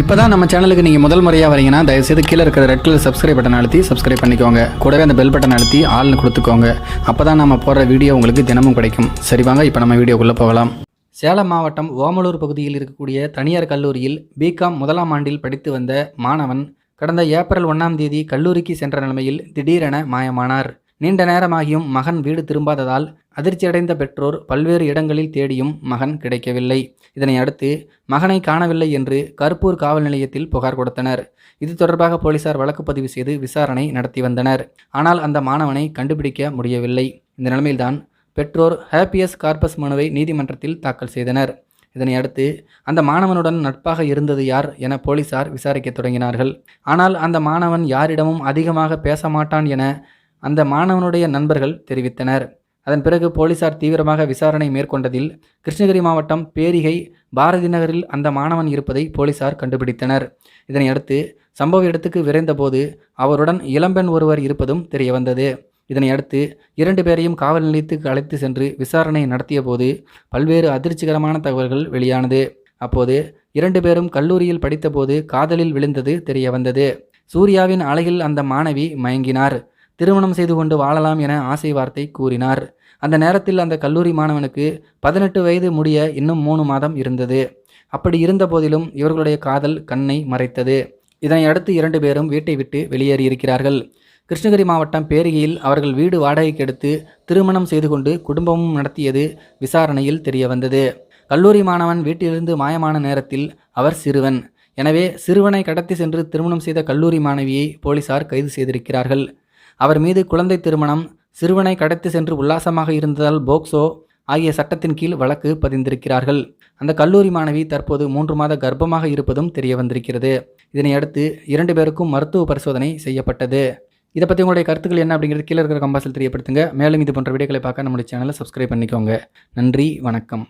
இப்போ தான் நம்ம சேனலுக்கு நீங்கள் முதல் முறையாக வரீங்கன்னா தயவுசெய்து கீழே இருக்கிற ரெட் கலர் சப்ஸ்கிரைப் பட்டன் அழுத்தி சப்ஸ்கிரைப் பண்ணிக்கோங்க. கூடவே அந்த பெல் பட்டன் அழுத்தி ஆள்னு கொடுத்துக்கோங்க. அப்போ தான் நம்ம போடுற வீடியோ உங்களுக்கு தினமும் கிடைக்கும். சரி வாங்க இப்போ நம்ம வீடியோக்குள்ளே போகலாம். சேலம் மாவட்டம் ஓமலூர் பகுதியில் இருக்கக்கூடிய தனியார் கல்லூரியில் பிகாம் முதலாம் ஆண்டில் படித்து வந்த மாணவன் கடந்த ஏப்ரல் ஒன்றாம் தேதி கல்லூரிக்கு சென்ற நிலைமையில் திடீரென மாயமானார். நீண்ட நேரமாகியும் மகன் வீடு திரும்பாததால் அதிர்ச்சியடைந்த பெற்றோர் பல்வேறு இடங்களில் தேடியும் மகன் கிடைக்கவில்லை. இதனை அடுத்து மகனை காணவில்லை என்று கருப்பூர் காவல் நிலையத்தில் புகார் கொடுத்தனர். இது தொடர்பாக போலீசார் வழக்கு பதிவு செய்து விசாரணை நடத்தி வந்தனர். ஆனால் அந்த மாணவனை கண்டுபிடிக்க முடியவில்லை. இந்த நிலைமையில்தான் பெற்றோர் ஹேப்பியஸ் கார்பஸ் மனுவை நீதிமன்றத்தில் தாக்கல் செய்தனர். இதனை அடுத்து அந்த மாணவனுடன் நட்பாக இருந்தது யார் என போலீசார் விசாரிக்க தொடங்கினார்கள். ஆனால் அந்த மாணவன் யாரிடமும் அதிகமாக பேச மாட்டான் என அந்த மாணவனுடைய நண்பர்கள் தெரிவித்தனர். அதன் பிறகு போலீசார் தீவிரமாக விசாரணை மேற்கொண்டதில் கிருஷ்ணகிரி மாவட்டம் பேரிகை பாரதி நகரில் அந்த மாணவன் இருப்பதை போலீசார் கண்டுபிடித்தனர். இதனை அடுத்து சம்பவ இடத்துக்கு விரைந்தபோது அவருடன் இளம்பெண் ஒருவர் இருப்பதும் தெரியவந்தது. இதனை அடுத்து இரண்டு பேரையும் காவல் நிலையத்துக்கு அழைத்து சென்று விசாரணை நடத்திய போது பல்வேறு அதிர்ச்சிகரமான தகவல்கள் வெளியானது. அப்போது இரண்டு பேரும் கல்லூரியில் படித்தபோது காதலில் விழுந்தது தெரியவந்தது. சூர்யாவின் அழகில் அந்த மாணவி மயங்கினார். திருமணம் செய்து கொண்டு வாழலாம் என ஆசை வார்த்தை கூறினார். அந்த நேரத்தில் அந்த கல்லூரி மாணவனுக்கு பதினெட்டு வயது முடிய இன்னும் மூணு மாதம் இருந்தது. அப்படி இருந்த போதிலும் இவர்களுடைய காதல் கண்ணை மறைத்தது. இதனை அடுத்து இரண்டு பேரும் வீட்டை விட்டு வெளியேறியிருக்கிறார்கள் கிருஷ்ணகிரி மாவட்டம் பேரிகையில் அவர்கள் வீடு வாடகைக்கு எடுத்து திருமணம் செய்து கொண்டு குடும்பமும் நடத்தியது விசாரணையில் தெரிய வந்தது. கல்லூரி மாணவன் வீட்டிலிருந்து மாயமான நேரத்தில் அவர் சிறுவன். எனவே சிறுவனை கடத்தி சென்று திருமணம் செய்த கல்லூரி மாணவியை போலீசார் கைது செய்திருக்கிறார்கள். அவர் மீது குழந்தை திருமணம் சிறுவனை கடத்தி சென்று உல்லாசமாக இருந்ததால் போக்சோ ஆகிய சட்டத்தின் கீழ் வழக்கு பதிந்திருக்கிறார்கள். அந்த கல்லூரி மாணவி தற்போது மூன்று மாத கர்ப்பமாக இருப்பதும் தெரிய வந்திருக்கிறது. இதனையடுத்து இரண்டு பேருக்கும் மருத்துவ பரிசோதனை செய்யப்பட்டது. இதை பற்றி உங்களுடைய கருத்துக்கள் என்ன அப்படிங்கிறது கீழே இருக்கிற கம்பாசில் தெரியப்படுத்துங்க. மேலும் இது போன்ற வீடியோக்களை பார்க்க நம்முடைய சேனலை சப்ஸ்கிரைப் பண்ணிக்கோங்க. நன்றி வணக்கம்.